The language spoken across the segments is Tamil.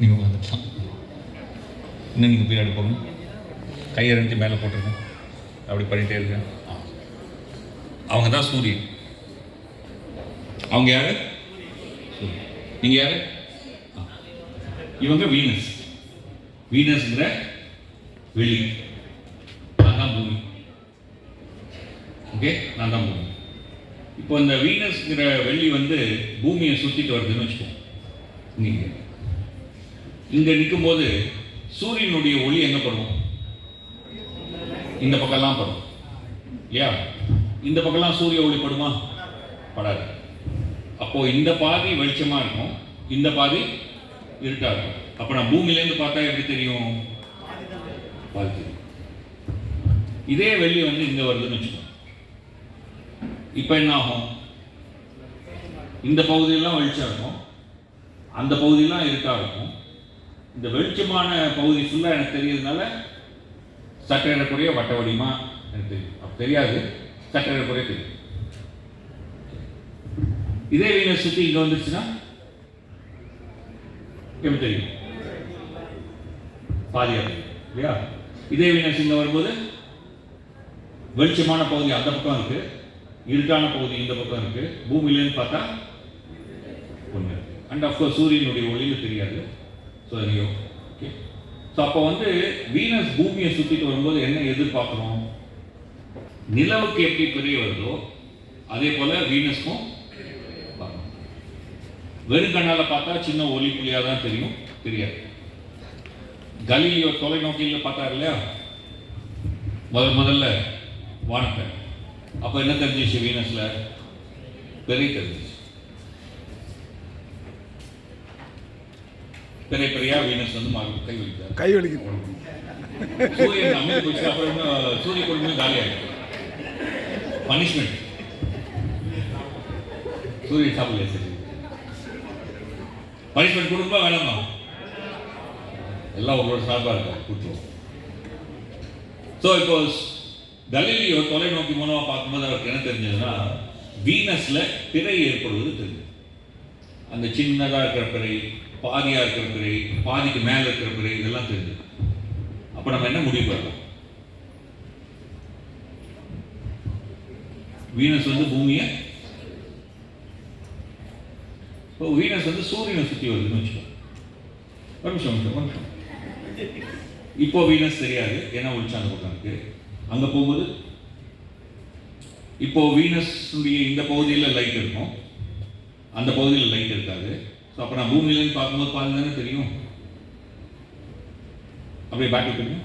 நீங்கள் உட்காந்துக்கலாம் இன்னும் நீங்கள் பீரியட் போகணும் கையை ரெண்டு மேலே போட்டுருங்க. அப்படி பண்ணிகிட்டே இருங்க. ஆ. அவங்க தான் சூரியன் அவங்க யாரு? நீங்கள் யாரு? ஆ. இவங்க வீனஸ். வீனஸ்ங்கிற வெளி. நான் தான் பூமி ஓகே? நான் தான் பூமி இப்போ இந்த வீனஸ்ங்கிற வெள்ளி வந்து பூமியை சுற்றிட்டு வருதுன்னு வச்சுக்கோங்க. நீங்கள் இங்க நிற்கும்போது சூரியனுடைய ஒளி என்ன படும் இந்த பக்கம்லாம் படும். இல்லையா? இந்த பக்கம்லாம் சூரிய ஒளி படுமா? படாது. அப்போ இந்த பாதி வெளிச்சமா இருக்கும் இந்த பாதி இருட்டா இருக்கும். அப்ப நான் பூமியிலேருந்து பார்த்தா எப்படி தெரியும்? பாதி தெரியும் இதே வெள்ளி வந்து இங்க வருதுன்னு வச்சுக்கோ இப்போ என்ன ஆகும்? இந்த பகுதியெல்லாம் வெளிச்சம் இருக்கும் அந்த பகுதியெல்லாம் இருட்டா இருக்கும். இந்த வெளிச்சமான பகுதி ஃபுல்லாக எனக்கு தெரியறதுனால சட்டை வட்ட வடிமா எனக்கு தெரியும். அப்போ தெரியாது. சட்டை தெரியும். இதே வீணை சுற்றி இங்கே வந்துருச்சுன்னா எப்படி தெரியும்? பாதியாக இல்லையா? இதே வீணஸ் இங்கே வரும்போது வெளிச்சமான பகுதி அந்த பக்கம் இருக்கு. இருட்டான பகுதி இந்த பக்கம் இருக்கு. பூமியிலன்னு பார்த்தா ஒன்று அண்ட் அஃப்கோர்ஸ் சூரியனுடைய ஒளியில் தெரியாது. ஸோ ஓகே ஸோ அப்போ வந்து வீனஸ் பூமியை சுற்றிட்டு வரும்போது என்ன எதிர்பார்க்குறோம்? நிலவுக்கு எப்படி பெரிய வருதோ அதே போல வீனஸ்க்கும் வெறும் கண்ணால் பார்த்தா சின்ன ஒளி புள்ளியாக தான் தெரியும் தெரியாது. கலிலியோ தொலைநோக்கியில் பார்த்தார் இல்லையா? முதல் முதல்ல வானத்தை. அப்போ என்ன தெரிஞ்சிச்சு வீனஸில்? பெரிய தெரிஞ்சிச்சு. பெரிய பெரியா வீனஸ் வந்து மாறி கை வைத்தார் கை வலிக்குது. சூரியன் அமைதி போச்சு அப்புறம் சூரிய குடும்பம் காலி ஆகிடும் பனிஷ்மெண்ட் சூரியன் சாப்பிடல சரி? பனிஷ்மெண்ட் கொடுப்பா வேணாமா? எல்லாம் உங்களோட சார்பாக இருக்கா? கூட்டுவோம் ஸோ இப்போ கலிலியோ தொலைநோக்கி மூலமாக பார்க்கும்போது அவருக்கு என்ன தெரிஞ்சதுன்னா வீனஸ்ல பிறை ஏற்படுவது தெரிஞ்சது. அந்த சின்னதாக இருக்கிற பிறை பாதியாக இருக்கிற பிறை பாதிக்கு மேலே இருக்கிற பிறை இதெல்லாம் தெரிஞ்சு அப்போ நம்ம என்ன முடிவு பண்ணலாம்? வீனஸ் வந்து பூமியை இப்போ வீனஸ் வந்து சூரியனை சுற்றி வருதுன்னு வச்சுக்கோ ஒரு நிமிஷம் ஒரு நிமிஷம், இப்போ வீனஸ் தெரியாது ஏன்னா ஒளிச்சம் பக்கம் இருக்கு அங்கே போகும்போது இப்போ வீனஸ் இந்த பகுதியில் லைட் இருக்கும் அந்த பகுதியில் லைட் இருக்காது. ஸோ அப்போ நான் பூமியிலேருந்து பார்க்கும்போது பால் தானே தெரியும்? அப்படியே பேட்டில் தெரியும்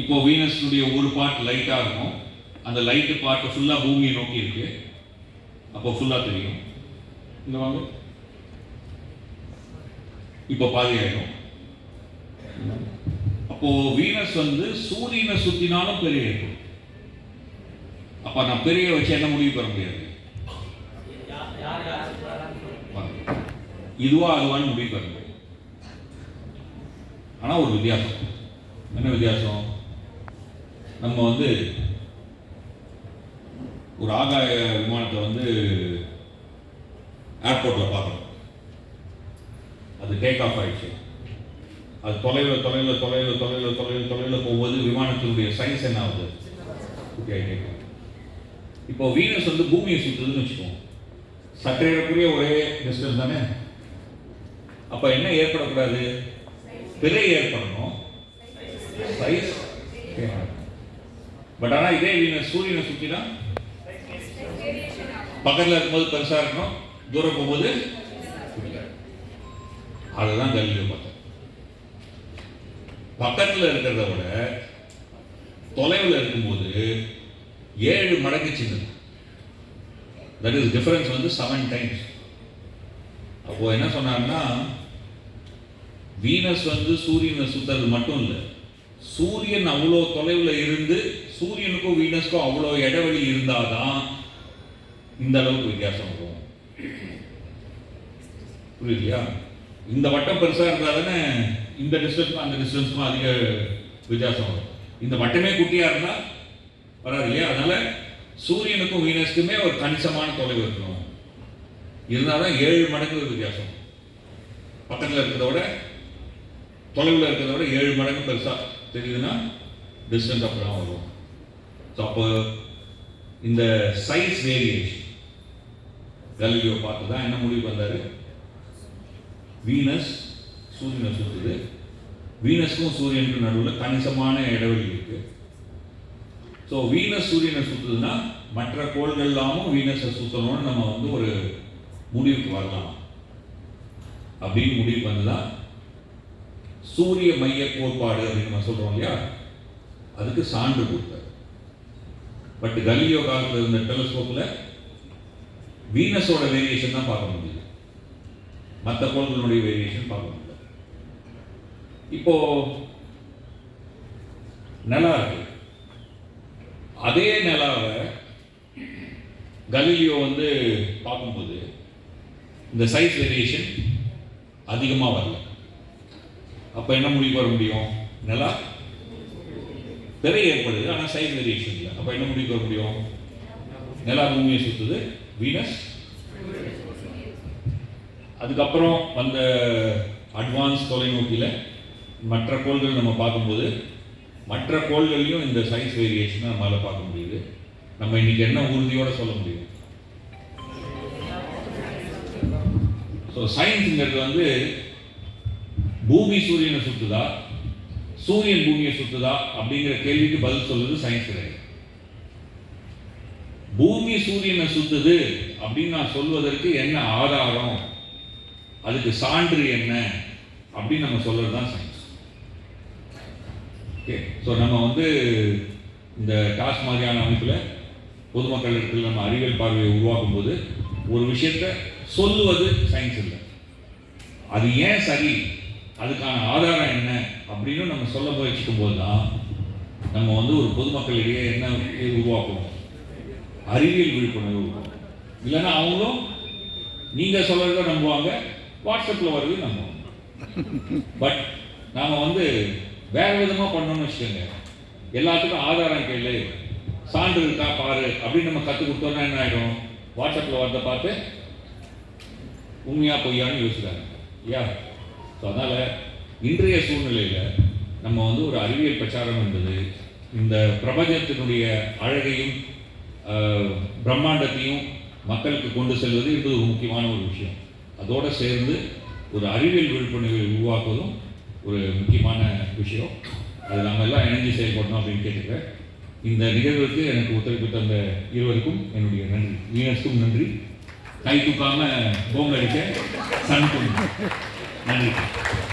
இப்போ வீனஸுடைய ஒரு பார்ட் லைட்டாக இருக்கும். அந்த லைட்டு பார்ட்டு ஃபுல்லாக பூமியை நோக்கி இருக்கு. அப்போ ஃபுல்லாக தெரியும். இந்த வாங்க இப்போ பாதி ஆயிடும் அப்போ வீனஸ் வந்து சூரியனை சுற்றினாலும் பெரிய இருக்கும் அப்போ நான் பெரிய வச்சு என்ன முடிவு பெற முடியாது? இதுவா அதுவான்னு முடிவு பெற முடியும் ஆனா ஒரு வித்தியாசம். என்ன வித்தியாசம்? நம்ம வந்து ஒரு ஆகாய விமானத்தை வந்து ஏர்போர்ட்ல பார்க்கணும். அது டேக் ஆஃப் ஆயிடுச்சு. அது தொலைவில் தொலைவில் தொலைவில் தொலைவில் தொலைவில் தொலைவில் போகும்போது விமானத்தினுடைய சைஸ் என்ன ஆகுது? குட்டியாகிட்டே இப்போ வீனஸ் வந்து பூமியை சுற்றுதுன்னு வச்சுக்கோங்க. சற்றேறக்குரிய ஒரே டிஸ்டன்ஸ் தானே? அப்போ என்ன ஏற்படக்கூடாது? பிழை ஏற்படணும். சைஸ் பட் ஆனால் இதே வீனஸ் சூரியனை சுற்றினா பக்கத்தில் இருக்கும்போது பெருசாக இருக்கணும். தூரம் போகும்போது அதுதான் கல்வியை பார்த்தோம் பக்கத்தில் இருக்கிறத விட தொலைவில் இருக்கும்போது ஏழு மடங்கு சின்னது. தட் இஸ் டிஃபரன்ஸ் வந்து செவன் டைம்ஸ் அப்போது என்ன சொன்னாங்கன்னா வீனஸ் வந்து சூரியனை சுத்துறது மட்டும் இல்லை. சூரியன் அவ்வளோ தொலைவில் இருந்து சூரியனுக்கும் வீனஸ்க்கும் அவ்வளோ இடைவெளி இருந்தாதான் இந்த அளவுக்கு வித்தியாசம் வரும். புரியுதுலையா இந்த வட்டம் பெருசாக இருந்தால் தானே இந்த டிஸ்டன்ஸ்க்கும் அந்த டிஸ்டன்ஸ்க்கும் அதிக வித்தியாசம் வரும். இந்த வட்டமே குட்டியாக இருந்தால் வராது இல்லையா அதனால் சூரியனுக்கும் வீனஸ்க்குமே ஒரு கணிசமான தொலைவு இருக்கணும். இருந்தால் தான் ஏழு மடங்கு வித்தியாசம் பக்கத்தில் இருக்கிறத விட தொலைவில் இருக்கிறத விட ஏழு மடங்கு பெருசாக தெரியுதுன்னா டிஸ்டன்ஸ் அப்போ தான் வரும். ஸோ அப்போ இந்த சைஸ் வேரியேஷன் கலிலியோ பார்த்து தான் என்ன முடிவு வந்தார்? வீனஸ் சூரியனை சுற்றுது வீனஸ்க்கும் சூரியனுக்கும் நடுவில் கணிசமான இடைவெளி இருக்குது ஸோ வீனஸ் சூரியனை சுற்றுதுன்னா மற்ற கோள்கள் இல்லாமல் வீனஸை சுற்றணும்னு நம்ம வந்து ஒரு முடிவுக்கு வரலாம். அப்படின்னு முடிவு பண்ணலாம் சூரிய மைய கோட்பாடு அப்படின்னு நம்ம சொல்கிறோம் இல்லையா? அதுக்கு சான்று கொடுத்தார். பட் கலியோ காலத்தில் இருந்த டெலஸ்கோப்பில் வீனஸோட வேரியேஷன் தான் பார்க்க முடியுது மற்ற கோள்களுடைய வேரியேஷன் பார்க்க முடியல. இப்போ நிலா இருக்கு. அதே நிலாவை கலிலியோ வந்து பார்க்கும்போது இந்த சைஸ் வேரியேஷன் அதிகமாக வரல. அப்போ என்ன முடிவு வர முடியும்? நிலா பெரிய ஏற்படுது ஆனால் சைஸ் வேரியேஷன் இல்லை. அப்போ என்ன முடிவு வர முடியும்? நிலா பூமியை சுற்றுது வீனஸ் அதுக்கப்புறம் வந்த அட்வான்ஸ் தொலைநோக்கியில் மற்ற கோள்கள் நம்ம பார்க்கும்போது மற்ற கோள்கள்லையும் இந்த சைஸ் வேரியேஷனை நம்மளால் பார்க்க முடியுது. நம்ம இன்னைக்கு என்ன உறுதியோட சொல்ல முடியும்? ஸோ சயின்ஸுங்கிறது வந்து பூமி சூரியனை சுற்றுதா சூரியன் பூமியை சுற்றுதா அப்படிங்கிற கேள்விக்கு பதில் சொல்றது சயின்ஸ் கிடையாது. பூமி சூரியனை சுத்துது அப்படின்னு நான் சொல்வதற்கு என்ன ஆதாரம்? அதுக்கு சான்று என்ன? அப்படின்னு நம்ம சொல்றது தான் சயின்ஸ் ஓகே ஸோ நம்ம வந்து இந்த டாஸ் மாதிரியான அமைப்பில் பொதுமக்கள் இடத்துல நம்ம அறிவியல் பார்வையை உருவாக்கும் போது ஒரு விஷயத்தை சொல்லுவது சயின்ஸ் இல்லை. அது ஏன் சரி? அதுக்கான ஆதாரம் என்ன அப்படின்னு நம்ம சொல்ல முயற்சிக்கும் போது தான் நம்ம வந்து ஒரு பொதுமக்களிடையே என்ன உருவாக்கணும் அறிவியல் விழிப்புணர்வு உருவாக்கும். இல்லைன்னா அவங்களும் நீங்கள் சொல்கிறத நம்புவாங்க வாட்ஸ்அப்பில் வருது நம்புவாங்க. பட் நாம் வந்து வேறு விதமாக பண்ணோம்னு வச்சுக்கோங்க. எல்லாத்துக்கும் ஆதாரம் கேளு. சான்று இருக்கா பாரு அப்படின்னு நம்ம கற்றுக் கொடுத்தோம்னா என்ன ஆகிடும் வாட்ஸ்அப்பில் வரதை பார்த்து உண்மையாக பொய்யான்னு யோசிக்கிறாங்க. ஐயா ஸோ அதனால் இன்றைய சூழ்நிலையில் நம்ம வந்து ஒரு அறிவியல் பிரச்சாரம் என்பது இந்த பிரபஞ்சத்தினுடைய அழகையும் பிரம்மாண்டத்தையும் மக்களுக்கு கொண்டு செல்வது என்பது ஒரு முக்கியமான ஒரு விஷயம். அதோடு சேர்ந்து ஒரு அறிவியல் விழிப்புணர்வை உருவாக்குவதும் ஒரு முக்கியமான விஷயம். அது நம்ம எல்லாம் இணைஞ்சு செயல்படணும் அப்படின்னு கேட்டுக்கிறேன். இந்த நிகழ்வுக்கு எனக்கு ஒத்துழைப்பு தந்த இருவருக்கும் என்னுடைய நன்றி. வீனஸ்க்கும் நன்றி. கை தூக்காமல் போங்க அடிக்க சனுக்கும் Amém.